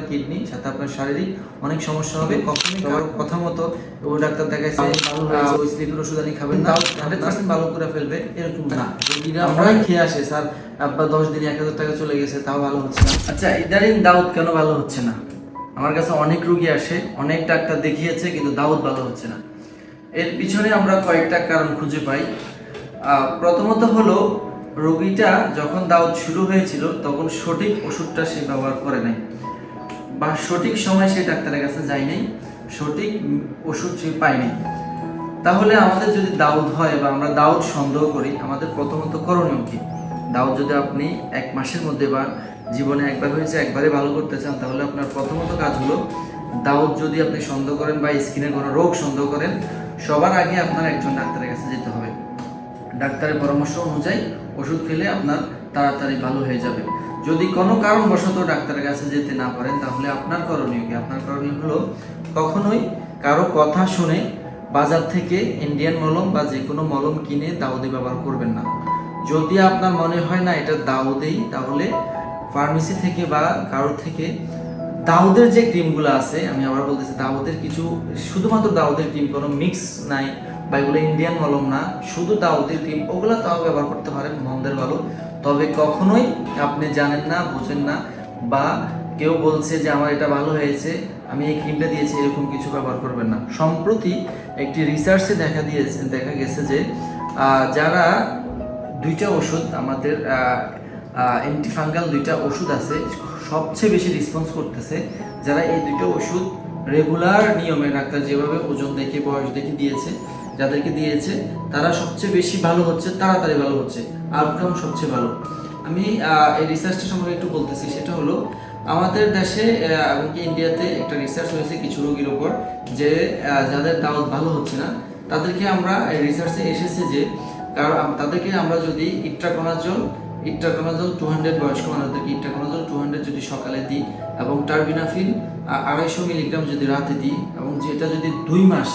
Kidney সাথে আপনার শারীরিক অনেক সমস্যা হবে। কখনোই কারও কথা মতো ও ডাক্তার দেখাইছে ওই স্লিপের ওষুধ আনি খাবেন না। হান্ড্রেড পার্সেন্ট ভালো করে ফেলবে এরকম না। রোগীরা আমরা- খেয়ে আসে স্যার। আব্বা দশ দিনে এক হাজার টাকা চলে গেছে তাও ভালো হচ্ছে না। আচ্ছা ইদারিং দাউদ কেন ভালো হচ্ছে না? আমার কাছে অনেক রুগী আসে অনেক ডাক্তার দেখিয়েছে কিন্তু দাউদ ভালো হচ্ছে না। এর পিছনে আমরা কয়েকটা কারণ খুঁজে পাই। আহ, প্রথমত হলো রোগীটা যখন দাউদ শুরু হয়েছিল তখন সঠিক ওষুধটা সে ব্যবহার করে নাই। বা সঠিক সময় সে ডাক্তারের কাছে যায় নাই, সঠিক ওষুধ সে পায়নি তাহলে আমাদের যদি দাউদ হয় বা আমরা দাউদ সন্দেহ করি, আমাদের প্রথমত করণীয় কি? দাউদ যদি আপনি এক মাসের মধ্যে বা জীবনে একবার হয়েছে একবারে ভালো করতে চান, তাহলে আপনার প্রথমত কাজ হলো দাউদ যদি আপনি সন্দেহ করেন বা স্কিনের কোনো রোগ সন্দেহ করেন, সবার আগে আপনার একজন ডাক্তারের কাছে যেতে হবে। ডাক্তারের পরামর্শ অনুযায়ী ওষুধ খেলে আপনার তাড়াতাড়ি ভালো হয়ে যাবে। যদি কোনো কারণবশত ডাক্তারের কাছে যেতে না পারেন, তাহলে আপনার করণীয় কি? আপনার করণীয় হলো কখনোই কারও কথা শুনে বাজার থেকে ইন্ডিয়ান মলম বা যে কোনো মলম কিনে দাউদে ব্যবহার করবেন না। যদি আপনার মনে হয়, না, এটা দাউদেই তাহলে ফার্মেসি থেকে বা কারও থেকে দাউদের যে ক্রিমগুলো আছে, আমি আবার বলতেছি দাউদের কিছু, শুধুমাত্র দাউদের ক্রিম, কোনো মিক্স নাই বা এগুলো ইন্ডিয়ান মলম না, শুধু দাউদের ক্রিম, ওগুলো তাও ব্যবহার করতে পারেন, মন্দের ভালো। তবে কখনোই আপনি জানেন না, বোঝেন না বা কেউ বলছে যে আমার এটা ভালো হয়েছে, আমি এই ক্রিমটা দিয়েছি, এরকম কিছু ব্যবহার করবেন না। সম্প্রতি একটি রিসার্চে দেখা দিয়েছে, দেখা গেছে যে যারা দুইটা ওষুধ, আমাদের অ্যান্টিফাঙ্গাল দুইটা ওষুধ আছে, সবচেয়ে বেশি রেসপন্স করতেছে, যারা এই দুইটা ওষুধ রেগুলার নিয়মে ডাক্তার যেভাবে ওজন দেখে, বয়স দেখে দিয়েছে যাদেরকে দিয়েছে, তারা সবচেয়ে বেশি ভালো হচ্ছে, তাড়াতাড়ি ভালো হচ্ছে আউটকাম সবচেয়ে ভালো। আমি এই রিসার্চটা সম্পর্কে একটু বলতেছি, সেটা হলো, আমাদের দেশে এমনকি ইন্ডিয়াতে একটা রিসার্চ হয়েছে কিছু রোগীর উপর যে যাদের দাওয়াত ভালো হচ্ছে না, তাদেরকে আমরা রিসার্চে এসেছে যে, কারণ তাদেরকে আমরা যদি ইট্রাকোনাজল ইট্রাকোনাজল টু হান্ড্রেড বয়স্ক মানুষদেরকে ইট্রাকোনাজল টু হান্ড্রেড যদি সকালে দিই, এবং টার্বিনাফিন আড়াইশো মিলিগ্রাম যদি রাতে দিই, এবং যেটা যদি দুই মাস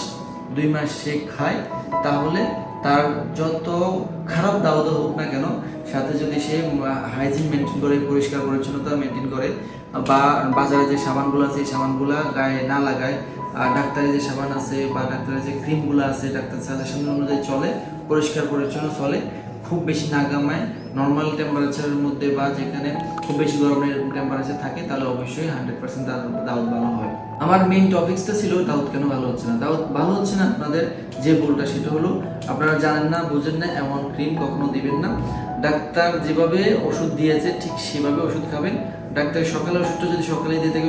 দুই মাস সে খায়, তাহলে তার যত খারাপ দাওয়াত হোক না কেন, সাথে যদি সে হাইজিন মেনটেন করে, পরিষ্কার পরিচ্ছন্নতা মেনটেন করে, বা বাজারে যে সাবানগুলো আছে, এই সাবানগুলো গায়ে না লাগায়, আর ডাক্তারের যে সাবান আছে বা ডাক্তারের যে ক্রিমগুলো আছে, ডাক্তার সাজেশন অনুযায়ী চলে, পরিষ্কার পরিচ্ছন্ন চলে খুব বেশি না গামায় নর্মাল টেম্পারেচারের মধ্যে বা যেখানে খুব বেশি গরমের টেম্পারেচার থাকে, তাহলে অবশ্যই হান্ড্রেড পার্সেন্ট দাউদ ভালো হয়। আমার মেইন টপিক্সটা ছিল দাউদ কেন ভালো হচ্ছে না? দাউদ ভালো হচ্ছে না? আপনাদের যে ভুলটা সেটা হলো, আপনারা জানেন না, বুঝেন না, এমন ক্রিম কখনো দিবেন না। ডাক্তার যেভাবে ওষুধ দিয়েছে, ঠিক সেভাবে ওষুধ খাবেন। ডাক্তার সকালে ওষুধটা যদি সকালে দিয়ে থাকে